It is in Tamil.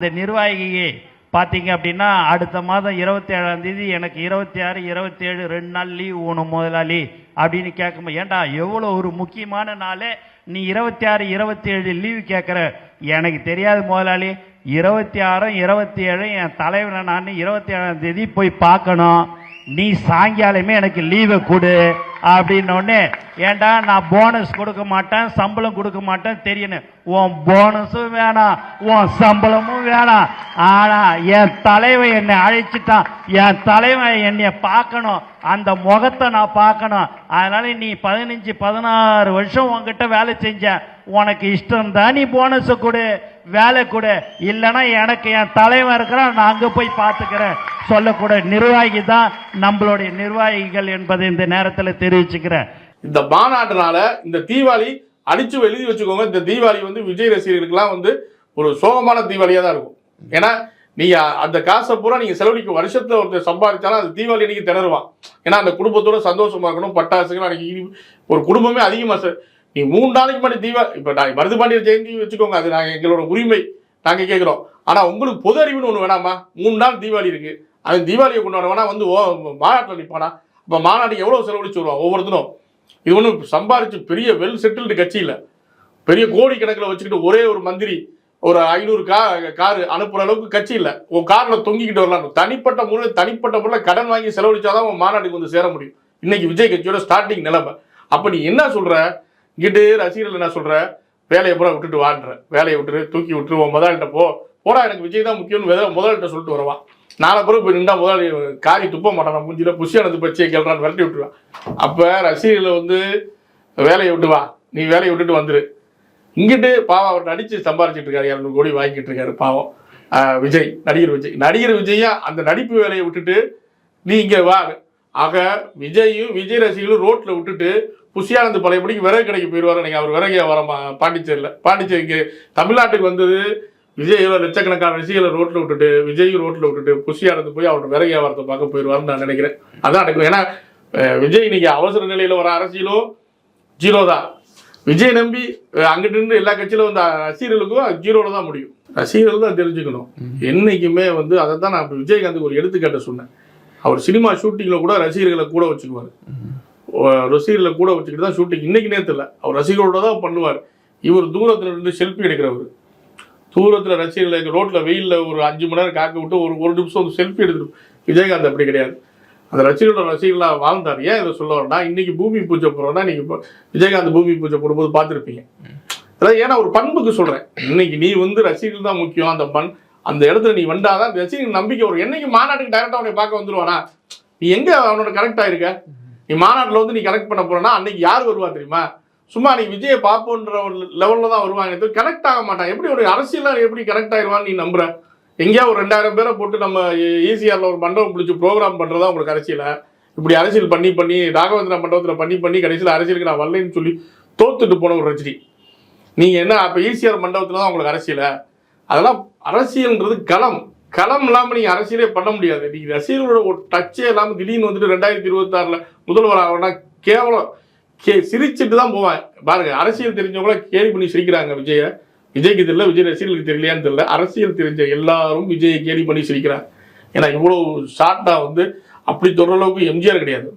இந்த நிர்வாகியை பார்த்தீங்க அப்படின்னா அடுத்த மாதம் இருபத்தி ஏழாம் தேதி எனக்கு இருபத்தி ஆறு இருபத்தி ஏழு ரெண்டு நாள் லீவ் ஓணும் முதலாளி அப்படின்னு கேட்கும்போது ஏன்டா எவ்வளோ ஒரு முக்கியமான நாள் நீ இருபத்தி ஆறு இருபத்தி ஏழு லீவ் கேட்குற. எனக்கு தெரியாது முதலாளி இருபத்தி ஆறும் இருபத்தி ஏழும் என் தலைவனை நான் இருபத்தி ஏழாம் தேதி போய் பார்க்கணும். நீ சாயங்காலமே எனக்கு லீவை கொடு அப்படின்னோடனே ஏண்டா நான் போனஸ் கொடுக்க மாட்டேன் சம்பளம் கொடுக்க மாட்டேன் தெரியணும் உன் போனஸும் வேணாம் உன் சம்பளமும் வேணாம். ஆனா என் தலைவன் என்னை அழைச்சிட்டான். என் தலைவன் என்னை பார்க்கணும். அந்த முகத்தை நான் பார்க்கணும். அதனால நீ பதினஞ்சு பதினாறு வருஷம் உன்கிட்ட வேலை செஞ்ச உனக்கு இஷ்டம் தான் நீ போனஸை கொடு வேலை கொடு. இல்லைன்னா எனக்கு என் தலைவன் இருக்கிறான் நான் அங்கே போய் பார்த்துக்கிறேன். சொல்லக்கூடிய நிர்வாகி தான் நம்மளுடைய நிர்வாகிகள் என்பதை இந்த நேரத்தில் தெரிவிச்சுக்கிறேன். இந்த மாநாட்டினால இந்த தீபாவளி அடிச்சு எழுதி வச்சுக்கோங்க. இந்த தீபாவளி வந்து விஜய் ரசிகர்களுக்கெல்லாம் வந்து ஒரு சோகமான தீபாவளியாக தான் இருக்கும். ஏன்னா நீங்க அந்த காசை பூரா நீங்க செலவழிக்க வருஷத்துல ஒருத்தர் சம்பாதிச்சாலும் அது தீபாவளி அன்னைக்கு திணறுவான். ஏன்னா அந்த குடும்பத்தோட சந்தோஷமா இருக்கணும் பட்டாசுகள் அன்னைக்கு ஒரு குடும்பமே அதிகமா சார் நீ மூணு நாளைக்கு முன்னாடி தீபா இப்ப நான் மருது பாண்டியர் ஜெயந்தி வச்சுக்கோங்க. அது நாங்க எங்களோட உரிமை நாங்க கேட்கிறோம் ஆனா உங்களுக்கு பொது அறிவுன்னு ஒண்ணு வேணாமா? மூணு நாள் தீபாவளி இருக்கு. அது தீபாவளியை கொண்டாடுவானா? வந்து ஓ மாநாட்டில் நிற்பானா இப்போ மாநாட்டுக்கு எவ்வளோ செலவழிச்சு வருவான் ஒவ்வொருத்தரும் இது ஒன்றும் சம்பாரித்து பெரிய வெல் செட்டில்டு கட்சி இல்லை பெரிய கோடி கணக்கில் வச்சுக்கிட்டு ஒரே ஒரு மந்திரி ஒரு ஐநூறு கா காரு அனுப்புகிற அளவுக்கு கட்சி இல்லை. உன் காரில் தொங்கிக்கிட்டு வரலாம் தனிப்பட்ட முறையில் தனிப்பட்ட முறையில் கடன் வாங்கி செலவழிச்சாதான் உன் மாநாட்டுக்கு வந்து சேர முடியும். இன்னைக்கு விஜய் கட்சியோட ஸ்டார்டிங் நிலைமை. அப்போ நீ என்ன சொல்கிற இங்கிட்டு ரசிகர்கள் என்ன சொல்கிற வேலையை பூரா விட்டுட்டு வாடுற வேலையை விட்டுரு தூக்கி விட்டுரு உன் முதலாளிட்ட போ. போடா எனக்கு விஜய் தான் முக்கியம்னு முதலாளிட்ட சொல்லிட்டு வருவான் நாலு பிறகு போய் நின்றா முதலாளி காரி துப்ப மாட்டான் மூஞ்சில புஷியானது பச்சையை கேள்றான்னு விரட்டி விட்டுருவான். அப்போ ரசிகர்களை வந்து வேலையை விட்டு வா நீ வேலையை விட்டுட்டு வந்துரு. இங்கிட்டு பாவம் அவர் நடித்து சம்பாரிச்சிட்டு இருக்காரு இரநூறு கோடி வாங்கிட்டு இருக்காரு பாவம். விஜய் நடிகர் விஜய். நடிகர் விஜயா அந்த நடிப்பு வேலையை விட்டுட்டு நீ இங்கே வா. ஆக விஜயும் விஜய் ரசிகர்களும் ரோட்டில் விட்டுட்டு புஷியானந்த் பழையபடிக்கு விறகு கடைக்கு போயிடுவாரு. நீங்கள் அவர் விறகு வரமா பாண்டிச்சேரியில். பாண்டிச்சேரிக்கு தமிழ்நாட்டுக்கு வந்தது விஜய் லட்சக்கணக்கான ரசிகர்களை ரோட்ல விட்டுட்டு விஜயும் ரோட்ல விட்டுட்டு புஷியானந்த் போய் அவரோட விறகு வியாபாரத்தை பார்க்க போயிடுவாருன்னு நான் நினைக்கிறேன். அதான் நடக்கும். ஏன்னா விஜய் இன்னைக்கு அவசர நிலையில வர அரசியலும் ஜீரோ தான். விஜய் நம்பி அங்கிட்டு இருந்து எல்லா கட்சியிலும் வந்த ரசிகர்களுக்கும் ஜீரோல தான் முடியும். ரசிகர்கள் தான் தெரிஞ்சுக்கணும். என்னைக்குமே வந்து அதை தான் நான் இப்ப விஜயகாந்துக்கு ஒரு எடுத்துக்காட்ட சொன்னேன். அவர் சினிமா ஷூட்டிங்கில் கூட ரசிகர்களை கூட வச்சுக்குவார். ரசிகர்களை கூட வச்சுக்கிட்டு தான் ஷூட்டிங். இன்னைக்கு நேரத்தில் அவர் ரசிகர்களோட தான் பண்ணுவார். இவர் தூரத்தில் இருந்து செல்ஃபி எடுக்கிறவர். தூரத்தில் ரசிகர்களை ரோட்டில் வெயிலில் ஒரு அஞ்சு மணி நேரம் காக்க விட்டு ஒரு ஒரு நிமிஷம் வந்து செல்ஃபி எடுத்துட்டு விஜயகாந்த் அப்படி கிடையாது. அந்த ரசிகர்களோட ரசிகர்களாக வாழ்ந்தார். ஏன் இதை சொல்ல வரேன்னா இன்னைக்கு பூமி பூஜை போடுறோம்னா நீங்கள் விஜயகாந்த் பூமி பூஜை போடும்போது பார்த்துருப்பீங்க. அதாவது ஏன்னா ஒரு பண்புக்கு சொல்றேன். இன்னைக்கு நீ வந்து ரசிகர்கள் தான் முக்கியம் அந்த பண் அந்த இடத்துல நீ வந்தாதான் ரசிகர்கள் நம்பிக்கை வரும். என்னைக்கு மாநாட்டுக்கு டைரக்டாக அவனை பார்க்க வந்துருவானா? நீ எங்க அவனோட கனெக்ட் ஆயிருக்க? நீ மாநாட்டில் வந்து நீ கனெக்ட் பண்ண போறேன்னா அன்னைக்கு யார் வருவா தெரியுமா? சும்மா நீ விஜயை பார்ப்போன்ற ஒரு லெவலில் தான் வருவாங்க. கனெக்ட் ஆக மாட்டாங்க. எப்படி ஒரு அரசியல் எப்படி கனெக்ட் ஆயிடுவான்னு நீ நம்புற? எங்கேயா ஒரு ரெண்டாயிரம் பேரை போட்டு நம்ம ஈசிஆரில் ஒரு மண்டபம் பிடிச்சி ப்ரோக்ராம் பண்ணுறதா உங்களுக்கு அரசியல? இப்படி அரசியல் பண்ணி பண்ணி ராகவேந்திரா மண்டபத்தில் பண்ணி பண்ணி கடைசியில் அரசியலுக்கு நான் வரலன்னு சொல்லி தோத்துட்டு போன ஒரு ரஜினி. நீங்கள் என்ன அப்போ ஈசிஆர் மண்டபத்தில் தான் உங்களுக்கு அரசியல? அதெல்லாம் அரசியல்ன்றது களம். களம் இல்லாமல் நீங்கள் அரசியலே பண்ண முடியாது. நீங்கள் ரசிகர்களோட ஒரு டச்சே இல்லாமல் திடீர்னு வந்துட்டு ரெண்டாயிரத்தி இருபத்தாறில் முதல்வர் ஆகணும்னா கேவலம். கே சிரிச்சுட்டு தான் போவேன். பாருங்க அரசியல் தெரிஞ்சவங்கள கேலி பண்ணி சிரிக்கிறாங்க விஜய. விஜய்க்கு தெரியல விஜய் ரசிகர்களுக்கு தெரியலையான்னு தெரியல. அரசியல் தெரிஞ்ச எல்லாரும் விஜயை கேலி பண்ணி சிரிக்கிறாங்க. ஏன்னா இவ்வளவு ஷார்ட்டா வந்து அப்படி சொல்கிற அளவுக்கு எம்ஜிஆர் கிடையாது.